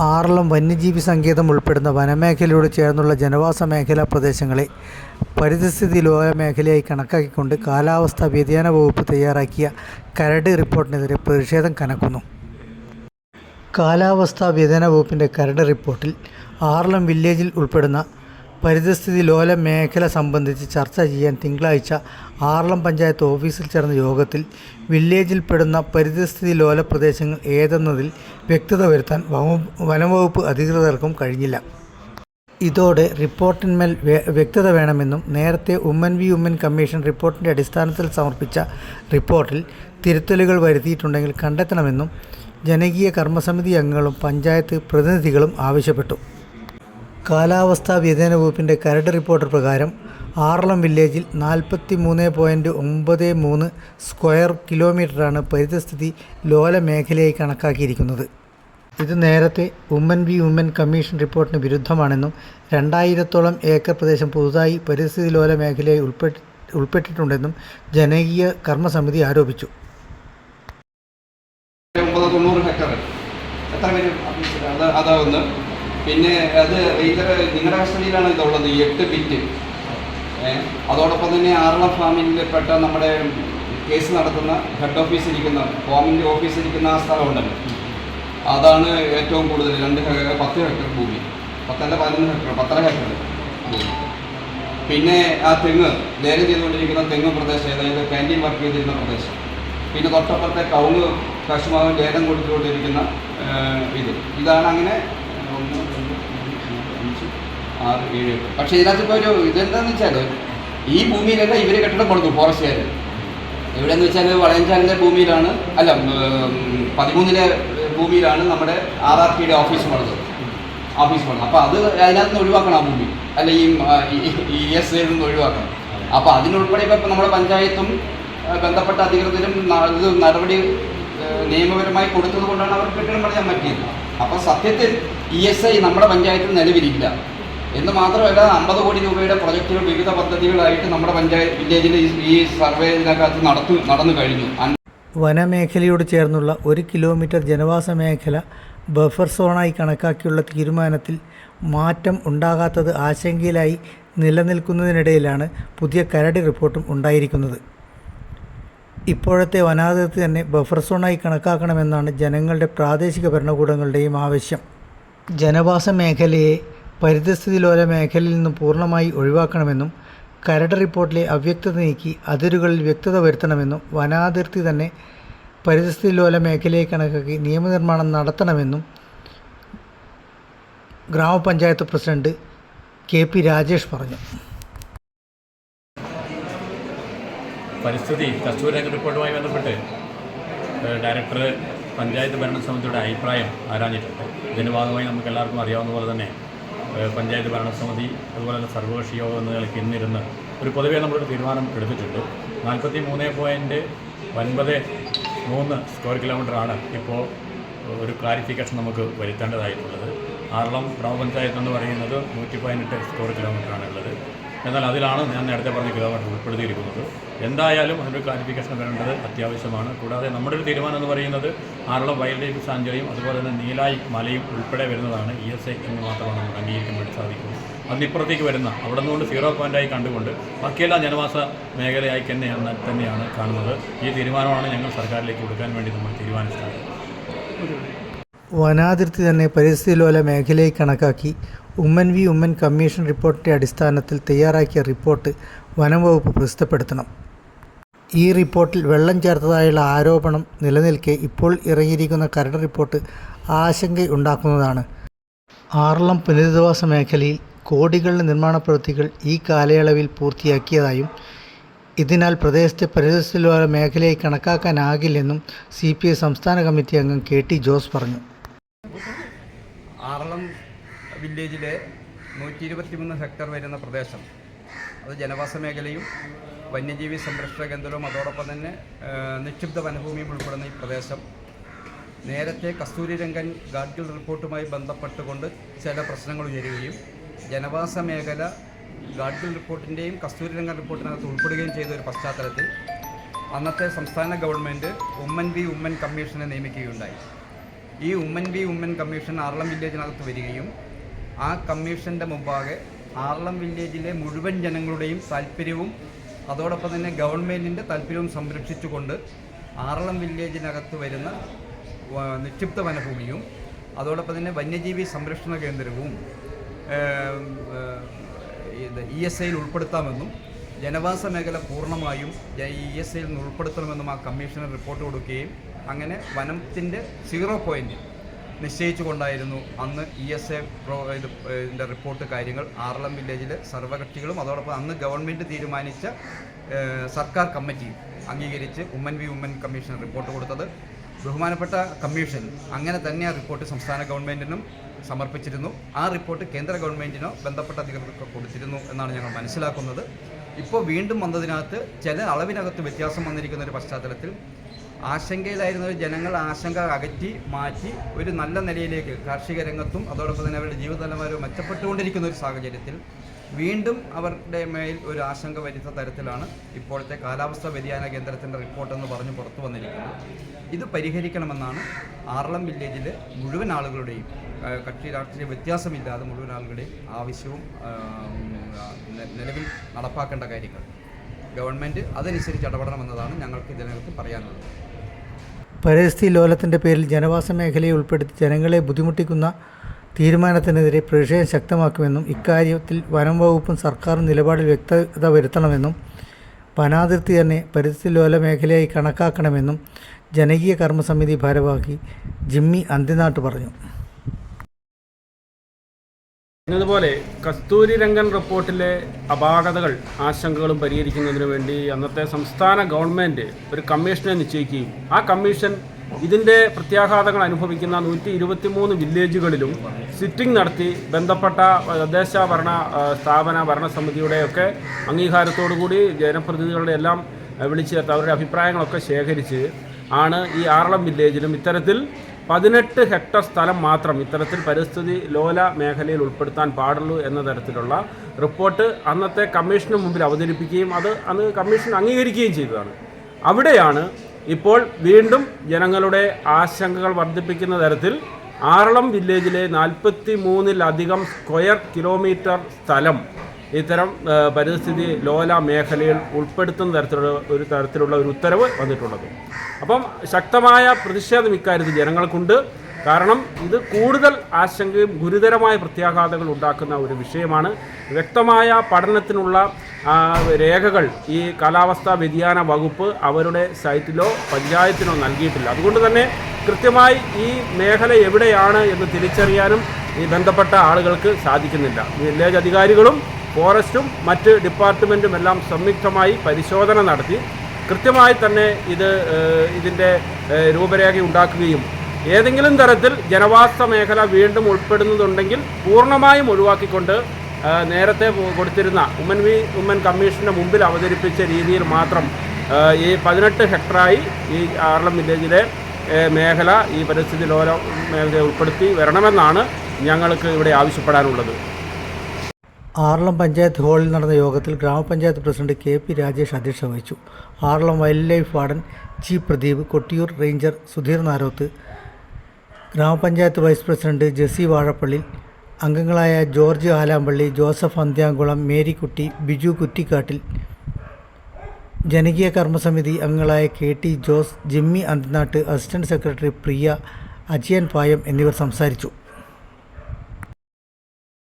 ആറളം വന്യജീവി സങ്കേതം ഉൾപ്പെടുന്ന വനമേഖലയോട് ചേർന്നുള്ള ജനവാസ മേഖലാ പ്രദേശങ്ങളെ പരിസ്ഥിതി ലോല മേഖലയായി കണക്കാക്കിക്കൊണ്ട് കാലാവസ്ഥാ വ്യതിയാന വകുപ്പ് തയ്യാറാക്കിയ കരട് റിപ്പോർട്ടിനെതിരെ പ്രതിഷേധം കനക്കുന്നു. കാലാവസ്ഥാ വ്യതിയാന വകുപ്പിന്റെ കരട് റിപ്പോർട്ടിൽ ആറളം വില്ലേജിൽ ഉൾപ്പെടുന്ന പരിസ്ഥിതി ലോല മേഖല സംബന്ധിച്ച് ചർച്ച ചെയ്യാൻ തിങ്കളാഴ്ച ആറളം പഞ്ചായത്ത് ഓഫീസിൽ ചേർന്ന യോഗത്തിൽ വില്ലേജിൽ പെടുന്ന പരിതസ്ഥിതി ലോല പ്രദേശങ്ങൾ ഏതെന്നതിൽ വ്യക്തത വരുത്താൻ വകുപ്പ് വനംവകുപ്പ് അധികൃതർക്കും കഴിഞ്ഞില്ല. ഇതോടെ റിപ്പോർട്ടിന്മേൽ വ്യക്തത വേണമെന്നും നേരത്തെ ഉമ്മൻ വി ഉമ്മൻ കമ്മീഷൻ റിപ്പോർട്ടിന്റെ അടിസ്ഥാനത്തിൽ സമർപ്പിച്ച റിപ്പോർട്ടിൽ തിരുത്തലുകൾ വരുത്തിയിട്ടുണ്ടെങ്കിൽ കണ്ടെത്തണമെന്നും ജനകീയ കർമ്മസമിതി അംഗങ്ങളും പഞ്ചായത്ത് പ്രതിനിധികളും ആവശ്യപ്പെട്ടു. കാലാവസ്ഥാ വ്യതിയാന വകുപ്പിന്റെ കരട് റിപ്പോർട്ട് പ്രകാരം ആറളം വില്ലേജിൽ നാൽപ്പത്തി മൂന്ന് പോയിന്റ് ഒമ്പത് മൂന്ന് സ്ക്വയർ കിലോമീറ്ററാണ് പരിസ്ഥിതി ലോല മേഖലയായി കണക്കാക്കിയിരിക്കുന്നത്. ഇത് നേരത്തെ ഉമ്മൻ വി ഉമ്മൻ കമ്മീഷൻ റിപ്പോർട്ടിന് വിരുദ്ധമാണെന്നും രണ്ടായിരത്തോളം ഏക്കർ പ്രദേശം പുതുതായി പരിസ്ഥിതി ലോല മേഖലയായി ഉൾപ്പെട്ടി ഉൾപ്പെട്ടിട്ടുണ്ടെന്നും ജനകീയ കർമ്മസമിതി ആരോപിച്ചു ഒമ്പത് തൊണ്ണൂറ് ഹെക്ടർ എത്ര പേര് അപേക്ഷിച്ചത്? അത് അതാ ഒന്ന് പിന്നെ അത് റേഞ്ചർ നിങ്ങളുടെ കസ്റ്റഡിയിലാണ് ഇതുള്ളത് ഈ എട്ട് ബിറ്റ് അതോടൊപ്പം തന്നെ ആറള ഫാമിന്റെ പെട്ട നമ്മുടെ കേസ് നടത്തുന്ന ഹെഡ് ഓഫീസ് ഇരിക്കുന്ന ഫോമിന്റെ ഓഫീസ് ഇരിക്കുന്ന ആ സ്ഥലമുണ്ടല്ലോ. അതാണ് ഏറ്റവും കൂടുതൽ രണ്ട് പത്ത് ഹെക്ടർ ഭൂമി. പത്തല്ല പതിനൊന്ന് ഹെക്ടർ പത്തര ഹെക്ടർ പിന്നെ ആ തെങ്ങ് ലേലം ചെയ്തുകൊണ്ടിരിക്കുന്ന തെങ്ങ് പ്രദേശം അതായത് ക്യാന്റീൻ വർക്ക് ചെയ്തിരുന്ന പ്രദേശം. പിന്നെ തൊട്ടപ്പുറത്തെ കവുങ്ങ് കശുമാവ് ലേലം കൊടുത്തുകൊണ്ടിരിക്കുന്ന ഇത്. ഇതാണ് അങ്ങനെ അഞ്ച് ആറ് ഏഴ് എട്ട്. പക്ഷേ ഇതിനകത്ത് ഇപ്പോൾ ഒരു ഇതെന്താണെന്ന് വെച്ചാൽ ഈ ഭൂമിയിലല്ല ഇവർ കെട്ടിടം കൊടുത്തു ഫോറസ്റ്റുകാർ എവിടെയെന്ന് വെച്ചാൽ വളയഞ്ചാലിന്റെ ഭൂമിയിലാണ് അല്ല പതിമൂന്നിലെ ഭൂമിയിലാണ് നമ്മുടെ ആർ ആർ ടിയുടെ ഓഫീസ് പണിത് ഓഫീസ് പണിത് അപ്പോൾ അത് അതിനകത്ത് നിന്ന് ഒഴിവാക്കണം ആ ഭൂമി. അല്ല ഈ എസ് ഐയിൽ നിന്ന് ഒഴിവാക്കണം. അപ്പോൾ അതിനുൾപ്പെടെ ഇപ്പോൾ നമ്മുടെ പഞ്ചായത്തും ബന്ധപ്പെട്ട അധികൃതരും ഇത് നടപടി നിയമപരമായി കൊടുത്തത് കൊണ്ടാണ് അവർ കെട്ടിടം പണിയാൻ പറ്റിയത്. അപ്പോൾ സത്യത്തിൽ ഇ എസ് ഐ നമ്മുടെ പഞ്ചായത്തിൽ നിലവിലില്ല. എന്ന് മാത്രമല്ല അമ്പത് കോടി രൂപയുടെ പ്രൊജക്റ്റുകൾ വിവിധ പദ്ധതികളായിട്ട് നമ്മുടെ പഞ്ചായത്ത് വില്ലേജിൽ ഈ- സർവേ ഇതിനകത്ത് നടത്തു നടന്നു കഴിഞ്ഞു. വനമേഖലയോട് ചേർന്നുള്ള ഒരു കിലോമീറ്റർ ജനവാസ മേഖല ബഫർ സോണായി കണക്കാക്കിയുള്ള തീരുമാനത്തിൽ മാറ്റം ഉണ്ടാകാത്തത് ആശങ്കയിലായി നിലനിൽക്കുന്നതിനിടയിലാണ് പുതിയ കരടി റിപ്പോർട്ടും ഉണ്ടായിരിക്കുന്നത്. ഇപ്പോഴത്തെ വനാതിർത്തി തന്നെ ബഫർ സോണായി കണക്കാക്കണമെന്നാണ് ജനങ്ങളുടെ പ്രാദേശിക ഭരണകൂടങ്ങളുടെയും ആവശ്യം. ജനവാസ മേഖലയെ പരിതസ്ഥിതി ലോല മേഖലയിൽ നിന്നും പൂർണമായി ഒഴിവാക്കണമെന്നും കരട് റിപ്പോർട്ടിലെ അവ്യക്തത നീക്കി അതിരുകളിൽ വ്യക്തത വരുത്തണമെന്നും വനാതിർത്തി തന്നെ പരിതസ്ഥിതി ലോല മേഖലയെ കണക്കാക്കി നിയമനിർമ്മാണം നടത്തണമെന്നും ഗ്രാമപഞ്ചായത്ത് പ്രസിഡന്റ് കെ പി രാജേഷ് പറഞ്ഞു. പരിസ്ഥിതി കസ്തൂരംഗ റിപ്പോർട്ടുമായി ബന്ധപ്പെട്ട് ഡയറക്ടർ പഞ്ചായത്ത് ഭരണസമിതിയുടെ അഭിപ്രായം ആരാഞ്ഞിട്ടുണ്ട്? ഇതിന്റെ ഭാഗമായി നമുക്ക് എല്ലാവർക്കും അറിയാവുന്ന പോലെ തന്നെ പഞ്ചായത്ത് ഭരണസമിതി അതുപോലെ തന്നെ സർവകക്ഷി യോഗം എന്ന ഇന്നിരുന്ന് ഒരു പൊതുവെ നമ്മളൊരു തീരുമാനം എടുത്തിട്ടുണ്ട്. നാൽപ്പത്തി മൂന്ന് പോയിന്റ് ഒൻപത് മൂന്ന് സ്ക്വയർ കിലോമീറ്ററാണ് ഇപ്പോൾ ഒരു ക്ലാരിഫിക്കേഷൻ നമുക്ക് വരുത്തേണ്ടതായിട്ടുള്ളത്. ആറളം ഗ്രാമപഞ്ചായത്ത് എന്ന് പറയുന്നത് നൂറ്റി പതിനെട്ട് സ്ക്വയർ കിലോമീറ്ററാണ് ഉള്ളത് എന്നാൽ അതിലാണ് ഞാൻ നേരത്തെ പറഞ്ഞ കിലോമീറ്റർ ഉൾപ്പെടുത്തിയിരിക്കുന്നത്. എന്തായാലും അതിനൊരു ക്ലാരിഫിക്കേഷൻ വരേണ്ടത് അത്യാവശ്യമാണ്. കൂടാതെ നമ്മുടെ ഒരു തീരുമാനം എന്ന് പറയുന്നത് ആറളം വൈൽഡ് ലൈഫ് സാഞ്ചുറിയും അതുപോലെ തന്നെ നീലായി മലയും ഉൾപ്പെടെ വരുന്നതാണ് ഇ എസ് ഐ എന്ന് മാത്രമാണ് നമുക്ക് അംഗീകരിക്കാൻ വേണ്ടി സാധിക്കുന്നത്. അതിനിപ്പുറത്തേക്ക് വരുന്ന അവിടെ നിന്നുകൊണ്ട് സീറോ പോയിന്റായി കണ്ടുകൊണ്ട് ബാക്കിയെല്ലാം ജനവാസ മേഖലയായി തന്നെയാണ് തന്നെയാണ് കാണുന്നത്. ഈ തീരുമാനമാണ് ഞങ്ങൾ സർക്കാരിലേക്ക് കൊടുക്കാൻ വേണ്ടി നമ്മൾ തീരുമാനിച്ചത്. വനാതിർത്തി തന്നെ പരിസ്ഥിതിലോല ലോല മേഖലയെ കണക്കാക്കി ഉമ്മൻ വി ഉമ്മൻ കമ്മീഷൻ റിപ്പോർട്ടിന്റെ അടിസ്ഥാനത്തിൽ തയ്യാറാക്കിയ റിപ്പോർട്ട് വനം വകുപ്പ് പ്രസിദ്ധപ്പെടുത്തണം ഈ റിപ്പോർട്ടിൽ വെള്ളം ചേർത്തതായുള്ള ആരോപണം നിലനിൽക്കെ ഇപ്പോൾ ഇറങ്ങിയിരിക്കുന്ന കരട് റിപ്പോർട്ട് ആശങ്കയുണ്ടാക്കുന്നതാണ്. ആറളം പുനരധിവാസ മേഖലയിൽ കോടികളുടെ നിർമ്മാണ പ്രവൃത്തികൾ ഈ കാലയളവിൽ പൂർത്തിയാക്കിയതായും ഇതിനാൽ പ്രദേശത്തെ പരിസ്ഥിതി മേഖലയെ മേഖലയായി കണക്കാക്കാനാകില്ലെന്നും സി പി ഐ സംസ്ഥാന കമ്മിറ്റി അംഗം കെ ടി ജോസ് പറഞ്ഞു. ആറളം വില്ലേജിലെ നൂറ്റി ഇരുപത്തിമൂന്ന് ഹെക്ടർ വരുന്ന പ്രദേശം. അത് ജനവാസ മേഖലയും വന്യജീവി സംരക്ഷണ കേന്ദ്രവും അതോടൊപ്പം തന്നെ നിക്ഷിപ്ത വനഭൂമിയും ഉൾപ്പെടുന്ന ഈ പ്രദേശം. നേരത്തെ കസ്തൂരി രംഗൻ ഗാഡ്ഗിൽ റിപ്പോർട്ടുമായി ബന്ധപ്പെട്ടുകൊണ്ട് ചില പ്രശ്നങ്ങൾ ഉയരുകയും ജനവാസ മേഖല ഗാഡ്ഗിൽ റിപ്പോർട്ടിന്റെയും കസ്തൂരി രംഗൻ റിപ്പോർട്ടിനകത്ത് ഉൾപ്പെടുകയും ചെയ്ത ഒരു പശ്ചാത്തലത്തിൽ അന്നത്തെ സംസ്ഥാന ഗവൺമെന്റ് ഉമ്മൻ വി ഉമ്മൻ കമ്മീഷനെ നിയമിക്കുകയുണ്ടായി. ഈ ഉമ്മൻ വി ഉമ്മൻ കമ്മീഷൻ ആർളം വില്ലേജിനകത്ത് വരികയും ആ കമ്മീഷന്റെ മുമ്പാകെ ആർളം വില്ലേജിലെ മുഴുവൻ ജനങ്ങളുടെയും താല്പര്യവും അതോടൊപ്പം തന്നെ ഗവൺമെന്റിന്റെ താല്പര്യവും സംരക്ഷിച്ചുകൊണ്ട് ആറളം വില്ലേജിനകത്ത് വരുന്ന നിക്ഷിപ്ത വനഭൂമിയും അതോടൊപ്പം തന്നെ വന്യജീവി സംരക്ഷണ കേന്ദ്രവും ഇ എസ് ഐയിൽ ഉൾപ്പെടുത്താമെന്നും ജനവാസ മേഖല പൂർണമായും ഇ എസ് ഐയിൽ നിന്ന് ഉൾപ്പെടുത്തണമെന്നും ആ കമ്മീഷണർ റിപ്പോർട്ട് കൊടുക്കുകയും അങ്ങനെ വനത്തിന്റെ സീറോ പോയിന്റ് നിശ്ചയിച്ചുകൊണ്ടായിരുന്നു അന്ന് ഇ എസ് എ പ്രോ ഇത് ഇതിന്റെ റിപ്പോർട്ട് കാര്യങ്ങൾ. ആറളം വില്ലേജിലെ സർവകക്ഷികളും അതോടൊപ്പം അന്ന് ഗവൺമെന്റ് തീരുമാനിച്ച സർക്കാർ കമ്മിറ്റി അംഗീകരിച്ച് Oommen V Oommen commission report കൊടുത്തത്. ബഹുമാനപ്പെട്ട കമ്മീഷൻ അങ്ങനെ തന്നെ ആ റിപ്പോർട്ട് സംസ്ഥാന ഗവൺമെന്റിനും സമർപ്പിച്ചിരുന്നു. ആ റിപ്പോർട്ട് കേന്ദ്ര ഗവൺമെന്റിനോ ബന്ധപ്പെട്ട അധികൃതർക്ക് കൊടുത്തിരുന്നു എന്നാണ് ഞങ്ങൾ മനസ്സിലാക്കുന്നത്. ഇപ്പോൾ വീണ്ടും വന്നതിനകത്ത് ചില അളവിനകത്ത് വ്യത്യാസം വന്നിരിക്കുന്ന ഒരു പശ്ചാത്തലത്തിൽ ആശങ്കയിലായിരുന്ന ജനങ്ങൾ ആശങ്ക അകറ്റി മാറ്റി ഒരു നല്ല നിലയിലേക്ക് കാർഷിക രംഗത്തും അതോടൊപ്പം തന്നെ അവരുടെ ജീവിത നിലവാരവും മെച്ചപ്പെട്ടുകൊണ്ടിരിക്കുന്ന ഒരു സാഹചര്യത്തിൽ വീണ്ടും അവരുടെ മേൽ ഒരു ആശങ്ക വരുത്ത തരത്തിലാണ് ഇപ്പോഴത്തെ കാലാവസ്ഥാ വ്യതിയാന കേന്ദ്രത്തിന്റെ റിപ്പോർട്ടെന്ന് പറഞ്ഞ് പുറത്തു വന്നിരിക്കുന്നത്. ഇത് പരിഹരിക്കണമെന്നാണ് ആറളം വില്ലേജിലെ മുഴുവൻ ആളുകളുടെയും കക്ഷി രാഷ്ട്രീയ വ്യത്യാസമില്ലാതെ മുഴുവൻ ആളുകളുടെയും ആവശ്യവും നിലവിൽ നടപ്പാക്കേണ്ട കാര്യങ്ങൾ. ഗവൺമെന്റ് അതനുസരിച്ച് ഇടപെടണമെന്നതാണ് ഞങ്ങൾക്ക് ഇതിനകത്ത് പറയാനുള്ളത്. പരിസ്ഥിതി ലോലത്തിന്റെ പേരിൽ ജനവാസ മേഖലയെ ഉൾപ്പെടുത്തി ജനങ്ങളെ ബുദ്ധിമുട്ടിക്കുന്ന തീരുമാനത്തിനെതിരെ പ്രതിഷേധം ശക്തമാക്കുമെന്നും ഇക്കാര്യത്തിൽ വനം വകുപ്പും സർക്കാരും നിലപാടിൽ വ്യക്തത വരുത്തണമെന്നും വനാതിർത്തി തന്നെ പരിസ്ഥിതി ലോല മേഖലയായി കണക്കാക്കണമെന്നും ജനകീയ കർമ്മസമിതി ഭാരവാഹി ജിമ്മി അന്തിനാട്ട് പറഞ്ഞു. എന്നതുപോലെ കസ്തൂരി രംഗൻ റിപ്പോർട്ടിലെ അപാകതകൾ ആശങ്കകളും പരിഹരിക്കുന്നതിന് വേണ്ടി അന്നത്തെ സംസ്ഥാന ഗവൺമെന്റ് ഒരു കമ്മീഷനെ നിശ്ചയിക്കുകയും ആ കമ്മീഷൻ ഇതിന്റെ പ്രത്യാഘാതങ്ങൾ അനുഭവിക്കുന്ന നൂറ്റി ഇരുപത്തിമൂന്ന് വില്ലേജുകളിലും സിറ്റിംഗ് നടത്തി ബന്ധപ്പെട്ട തദ്ദേശ ഭരണ സ്ഥാപന ഭരണസമിതിയുടെയൊക്കെ അംഗീകാരത്തോടുകൂടി ജനപ്രതിനിധികളുടെ എല്ലാം വിളിച്ചു അവരുടെ അഭിപ്രായങ്ങളൊക്കെ ശേഖരിച്ച് ആണ് ഈ ആറളം വില്ലേജിലും ഇത്തരത്തിൽ പതിനെട്ട് ഹെക്ടർ സ്ഥലം മാത്രം ഇത്തരത്തിൽ പരിസ്ഥിതി ലോല മേഖലയിൽ ഉൾപ്പെടുത്താൻ പാടുള്ളൂ എന്ന തരത്തിലുള്ള റിപ്പോർട്ട് അന്നത്തെ കമ്മീഷന് മുമ്പിൽ അവതരിപ്പിക്കുകയും അത് അന്ന് കമ്മീഷൻ അംഗീകരിക്കുകയും ചെയ്തതാണ്. അവിടെയാണ് ഇപ്പോൾ വീണ്ടും ജനങ്ങളുടെ ആശങ്കകൾ വർദ്ധിപ്പിക്കുന്ന തരത്തിൽ ആറളം വില്ലേജിലെ നാൽപ്പത്തി മൂന്നിലധികം സ്ക്വയർ കിലോമീറ്റർ സ്ഥലം ഇത്തരം പരിസ്ഥിതി ലോല മേഖലയിൽ ഉൾപ്പെടുത്തുന്ന തരത്തിലുള്ള ഒരു തരത്തിലുള്ള ഒരു ഉത്തരവ് വന്നിട്ടുള്ളത്. അപ്പം ശക്തമായ പ്രതിഷേധം ഇക്കാര്യത്തിൽ ജനങ്ങൾക്കുണ്ട്. കാരണം ഇത് കൂടുതൽ ആശങ്കയും ഗുരുതരമായ പ്രത്യാഘാതങ്ങൾ ഉണ്ടാക്കുന്ന ഒരു വിഷയമാണ്. വ്യക്തമായ പഠനത്തിനുള്ള രേഖകൾ ഈ കാലാവസ്ഥാ വ്യതിയാന വകുപ്പ് അവരുടെ സൈറ്റിലോ പഞ്ചായത്തിനോ നൽകിയിട്ടില്ല. അതുകൊണ്ട് തന്നെ കൃത്യമായി ഈ മേഖല എവിടെയാണ് എന്ന് തിരിച്ചറിയാനും ഈ ബന്ധപ്പെട്ട ആളുകൾക്ക് സാധിക്കുന്നില്ല. വില്ലേജ് അധികാരികളും ഫോറസ്റ്റും മറ്റ് ഡിപ്പാർട്ട്മെന്റും എല്ലാം സംയുക്തമായി പരിശോധന നടത്തി. കൃത്യമായി തന്നെ ഇത് ഇതിന്റെ രൂപരേഖ ഉണ്ടാക്കുകയും ഏതെങ്കിലും തരത്തിൽ ജനവാസ മേഖല വീണ്ടും ഉൾപ്പെടുന്നതുണ്ടെങ്കിൽ പൂർണമായും ഒഴിവാക്കിക്കൊണ്ട് നേരത്തെ കൊടുത്തിരുന്ന ഉമ്മൻ വി ഉമ്മൻ കമ്മീഷന്റെ മുമ്പിൽ അവതരിപ്പിച്ച രീതിയിൽ മാത്രം ഈ പതിനെട്ട് ഹെക്ടറായി ഈ ആർളം വില്ലേജിലെ മേഖല ഈ പരിസ്ഥിതി ലോല മേഖലയെ ഉൾപ്പെടുത്തി വരണമെന്നാണ് ഞങ്ങൾക്ക് ഇവിടെ ആവശ്യപ്പെടാനുള്ളത്. ആർളം പഞ്ചായത്ത് ഹാളിൽ നടന്ന യോഗത്തിൽ ഗ്രാമപഞ്ചായത്ത് പ്രസിഡന്റ് കെ പി രാജേഷ് അധ്യക്ഷത വഹിച്ചു. Aralam wild life warden G Pradeep Kottiyoor ranger Sudheer Naroth ഗ്രാമപഞ്ചായത്ത് വൈസ് പ്രസിഡന്റ് ജെസി വാഴപ്പള്ളി അംഗങ്ങളായ ജോർജ് ആലാമ്പള്ളി ജോസഫ് അന്ത്യാംകുളം മേരിക്കുട്ടി ബിജു കുറ്റിക്കാട്ടിൽ ജനകീയ കർമ്മസമിതി അംഗങ്ങളായ K T Jose Jimmy Anthinatt assistant secretary Priya Ajiyan Payam എന്നിവർ സംസാരിച്ചു.